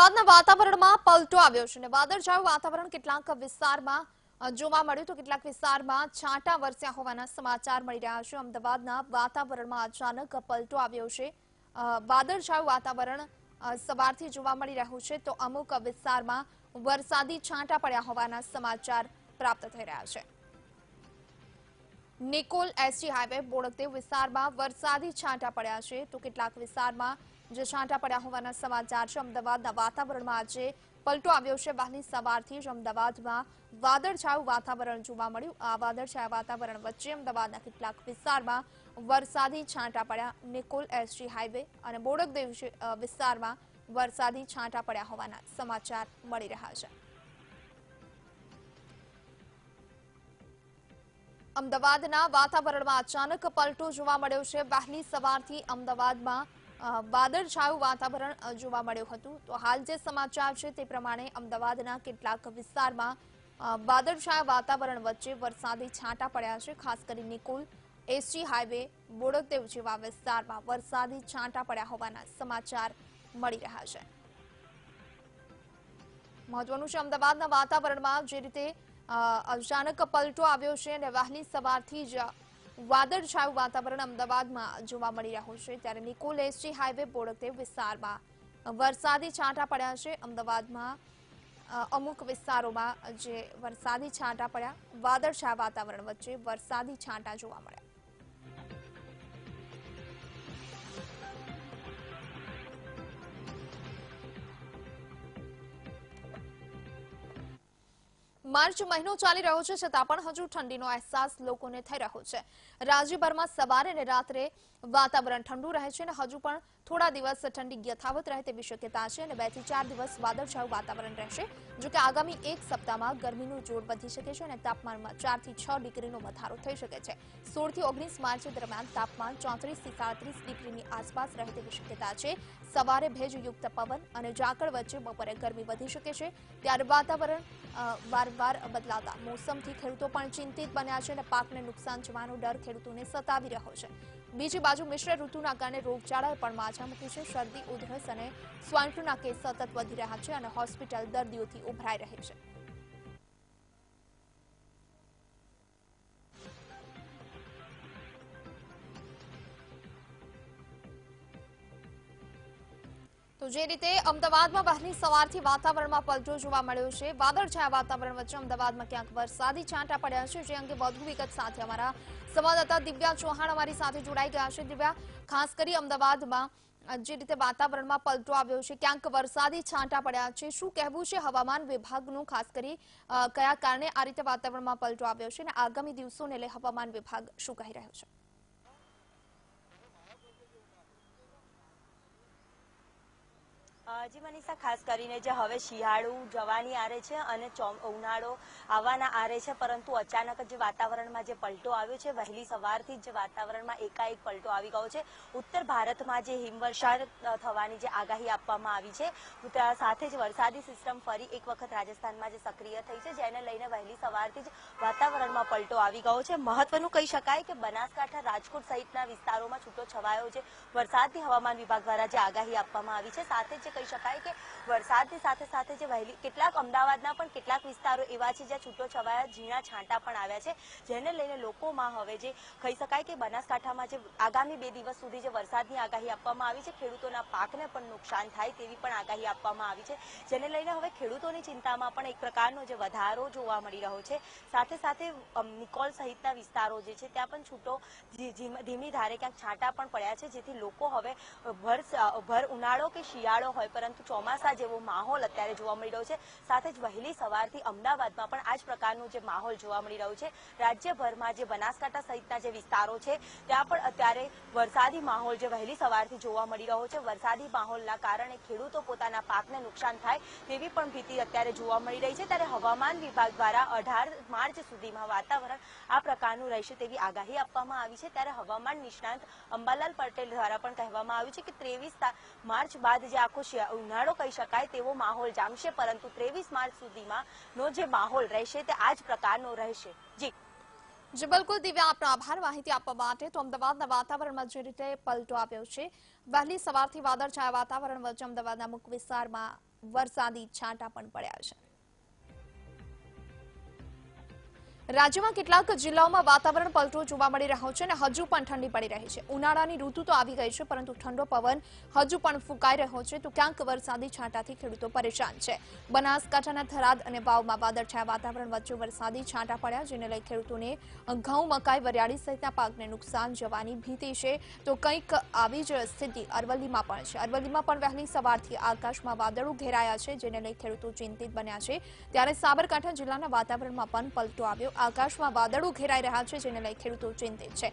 અમદાવાદના વાતાવરણમાં પલટો આવ્યો છે વાદળછાયું વાતાવરણ કેટલાક વિસ્તારમાં જોવા મળ્યું તો કેટલાક વિસ્તારમાં છાંટા વરસ્યા હોવાના સમાચાર મળી રહ્યા છે. અમદાવાદના વાતાવરણમાં અચાનક પલટો આવ્યો છે. વાદળછાયું વાતાવરણ સવારથી જોવા મળી રહ્યું છે તો અમુક વિસ્તારમાં વરસાદી છાંટા પડ્યા હોવાના સમાચાર પ્રાપ્ત થઈ રહ્યા છે. નિકોલ એસટી હાઈવે, બોડકદેવ વિસ્તારમાં વરસાદી છાંટા પડ્યા છે તો કેટલાક વિસ્તારમાં જે છાંટા પડ્યા હોવાના સમાચાર છે. અમદાવાદના વાતાવરણમાં આજે પલટો આવ્યો છે. વહેલી સવારથી જ અમદાવાદમાં વાદળછાયું વાતાવરણ જોવા મળ્યું. આ વાદળછાયા વાતાવરણ વચ્ચે અમદાવાદના કેટલાક વિસ્તારમાં વરસાદી છાંટા પડ્યા. નિકોલ એસજી હાઈવે અને બોડકદેવ વિસ્તારમાં વરસાદી છાંટા પડ્યા હોવાના સમાચાર મળી રહ્યા છે. અમદાવાદના વાતાવરણમાં અચાનક પલટો જોવા મળ્યો છે. વહેલી સવારથી અમદાવાદમાં વાદળછાયું વાતાવરણ જોવા મળ્યું હતું. તો હાલ જે સમાચાર છે તે પ્રમાણે અમદાવાદના કેટલાક વિસ્તારમાં વાદળછાયા વાતાવરણ વચ્ચે વરસાદી છાંટા પડ્યા છે. ખાસ કરી નિકુલ એસટી હાઈવે બોડકદેવ જેવા વિસ્તારમાં વરસાદી છાંટા પડ્યા હોવાના સમાચાર મળી રહ્યા છે. મહત્વનું છે અમદાવાદના વાતાવરણમાં જે રીતે અચાનક પલટો આવ્યો છે અને વહેલી સવારથી જ વાદળછાયું વાતાવરણ અમદાવાદમાં જોવા મળી રહ્યું છે. ત્યારે નિકોલ એસટી હાઈવે બોડકદેવ વિસ્તારમાં વરસાદી છાંટા પડ્યા છે. અમદાવાદમાં અમુક વિસ્તારોમાં જે વરસાદી છાંટા પડ્યા, વાદળછાયા વાતાવરણ વચ્ચે વરસાદી છાંટા જોવા મળ્યા. માર્ચ મહિનો ચાલી રહ્યો છે, છતાં પણ હજુ ઠંડીનો અહેસાસ લોકોને થઈ રહ્યો છે. રાજ્યભરમાં સવારે અને રાત્રે વાતાવરણ ઠંડુ રહે છે અને હજુ પણ થોડા દિવસ ઠંડી યથાવત રહે તેવી શક્યતા છે અને બેથી ચાર દિવસ વાદળછાયું વાતાવરણ રહેશે જો કે આગામી એક સપ્તાહમાં ગરમીનું જોર વધી શકે છે અને તાપમાનમાં ચારથી છ ડિગ્રીનો વધારો થઈ શકે છે. સોળથી ઓગણીસ માર્ચ દરમિયાન તાપમાન ચોત્રીસથી સાડત્રીસ ડિગ્રીની આસપાસ રહે તેવી શક્યતા છે. સવારે ભેજયુક્ત પવન અને ઝાકળ વચ્ચે બપોરે ગરમી વધી શકે છે. ત્યારે વાતાવરણ વારંવાર બદલાતા. મોસમથી ખેડૂતો પણ ચિંતિત બન્યા છે અને પાકને નુકસાન જવાનો ડર ખેડૂતોને સતાવી રહ્યો છે. બીજી બાજુ મિશ્ર ઋતુના કારણે રોગચાળાએ પણ માછા મૂકી છે. શરદી, ઉધરસ અને સ્વાઇન ફ્લૂના કેસ સતત વધી રહ્યા છે અને હોસ્પિટલ દર્દીઓથી ઉભરાઈ રહી છે. જે રીતે અમદાવાદમાં વહેલી સવારથી વાતાવરણમાં પલટો જોવા મળ્યો છે. વાદળછાયા વાતાવરણ વચ્ચે અમદાવાદમાં ક્યાંક વરસાદી છાંટા પડ્યા છે, જે અંગે વધુ વિગત સાથે અમારા સંવાદદાતા દિવ્યા ચૌહાણ અમારી સાથે જોડાઈ ગયા છે. દિવ્યા, ખાસ કરી અમદાવાદમાં જે રીતે વાતાવરણમાં પલટો આવ્યો છે, ક્યાંક વરસાદી છાંટા પડ્યા છે, શું કહેવું છે હવામાન વિભાગનું? ખાસ કરી કયા કારણે આ રીતે વાતાવરણમાં પલટો આવ્યો છે અને આગામી દિવસોને લઈ હવામાન વિભાગ શું કહી રહ્યો છે? જી, મનીષા, ખાસ કરીને જે હવે શિયાળુ જવાની આરે છે અને ઉનાળો આવવાના આરે છે, પરંતુ અચાનક જ વાતાવરણમાં જે પલટો આવ્યો છે, વહેલી સવારથી જ વાતાવરણમાં એકાએક પલટો આવી ગયો છે. ઉત્તર ભારતમાં જે હિમવર્ષા થવાની જે આગાહી આપવામાં આવી છે સાથે જ વરસાદી સિસ્ટમ ફરી એક વખત રાજસ્થાનમાં જે સક્રિય થઈ છે, જેને લઈને વહેલી સવારથી જ વાતાવરણમાં પલટો આવી ગયો છે. મહત્વનું કહી શકાય કે બનાસકાંઠા, રાજકોટ સહિતના વિસ્તારોમાં છૂટો છવાયો છે. વરસાદની હવામાન વિભાગ દ્વારા જે આગાહી આપવામાં આવી છે, સાથે જે કહી શકાય કે વરસાદની સાથે સાથે જે વહેલી કેટલાક અમદાવાદના પણ કેટલાક વિસ્તારો એવા છે જ્યાં છૂટો છવાયા ઝીણા છાંટા પણ આવ્યા છે. જેને લઈને લોકોમાં હવે જે કહી શકાય કે બનાસકાંઠામાં જે આગામી બે દિવસ સુધી જે વરસાદની આગાહી આપવામાં આવી છે, ખેડૂતોના પાકને પણ નુકસાન થાય તેવી પણ આગાહી આપવામાં આવી છે. જેને લઈને હવે ખેડૂતોની ચિંતામાં પણ એક પ્રકારનો જે વધારો જોવા મળી રહ્યો છે. સાથે સાથે નિકોલ સહિતના વિસ્તારો જે છે, ત્યાં પણ છૂટો ધીમી ધારે ક્યાંક છાંટા પણ પડ્યા છે, જેથી લોકો હવે ભર ભર ઉનાળો કે શિયાળો હોય પરંતુ ચોમાસા જેવો માહોલ અત્યારે જોવા મળી રહ્યો છે. સાથે જ વહેલી સવારથી અમદાવાદમાં પણ આ જ પ્રકારનું જે માહોલ જોવા મળી રહ્યો છે. રાજ્યભરમાં જે બનાસકાંઠા સહિતના જે વિસ્તારો છે, ત્યાં પણ અત્યારે વરસાદી માહોલ જે વહેલી સવારથી જોવા મળી રહ્યો છે. વરસાદી માહોલના કારણે ખેડૂતો પોતાના પાકને નુકસાન થાય તેવી પણ ભીતિ અત્યારે જોવા મળી રહી છે. ત્યારે હવામાન વિભાગ દ્વારા અઢાર માર્ચ સુધીમાં વાતાવરણ આ પ્રકારનું રહેશે તેવી આગાહી આપવામાં આવી છે. ત્યારે હવામાન નિષ્ણાંત અંબાલાલ પટેલ દ્વારા પણ કહેવામાં આવ્યું છે કે ત્રેવીસ માર્ચ બાદ જે આખો ઉનાળો કહી શકાય તેવો માહોલ જામશે, પરંતુ ત્રેવીસ માર્ચ સુધીમાં નો જે માહોલ રહેશે તે આ જ પ્રકારનો રહેશે. જી. જી બિલકુલ દિવ્યા આપનો આભાર. માહિતી આપવા માટે તો અમદાવાદના વાતાવરણમાં જે રીતે પલટો આવ્યો છે. વહેલી સવારથી વાદળછાયા વાતાવરણ વચ્ચે અમદાવાદના અમુક વિસ્તારમાં વરસાદી છાંટા પણ પડ્યા છે. રાજ્યમાં કેટલાક જિલ્લાઓમાં વાતાવરણ પલટો જોવા મળી રહ્યો છે અને હજુ પણ ઠંડી પડી રહી છે. ઉનાળાની ઋતુ તો આવી ગઈ છે, પરંતુ ઠંડો પવન હજુ પણ ફૂંકાઈ રહ્યો છે. તો ક્યાંક વરસાદી છાંટાથી ખેડૂતો પરેશાન છે. બનાસકાંઠાના થરાદ અને વાવમાં વાદળછાયા વાતાવરણ વચ્ચે વરસાદી છાંટા પડ્યા, જેને લઈ ખેડૂતોને ઘઉં, મકાઈ, વરિયાળી સહિતના પાકને નુકસાન જવાની ભીતિ છે. તો કંઈક આવી જ સ્થિતિ અરવલ્લીમાં પણ છે. અરવલ્લીમાં પણ વહેલી સવારથી આકાશમાં વાદળો ઘેરાયા છે, જેને લઈ ખેડૂતો ચિંતિત બન્યા છે. ત્યારે સાબરકાંઠા જિલ્લાના વાતાવરણમાં પણ પલટો આવ્યો. આકાશમાં વાદળો ઘેરાઈ રહ્યા છે જેને લઈ ખેડૂતો ચિંતિત છે.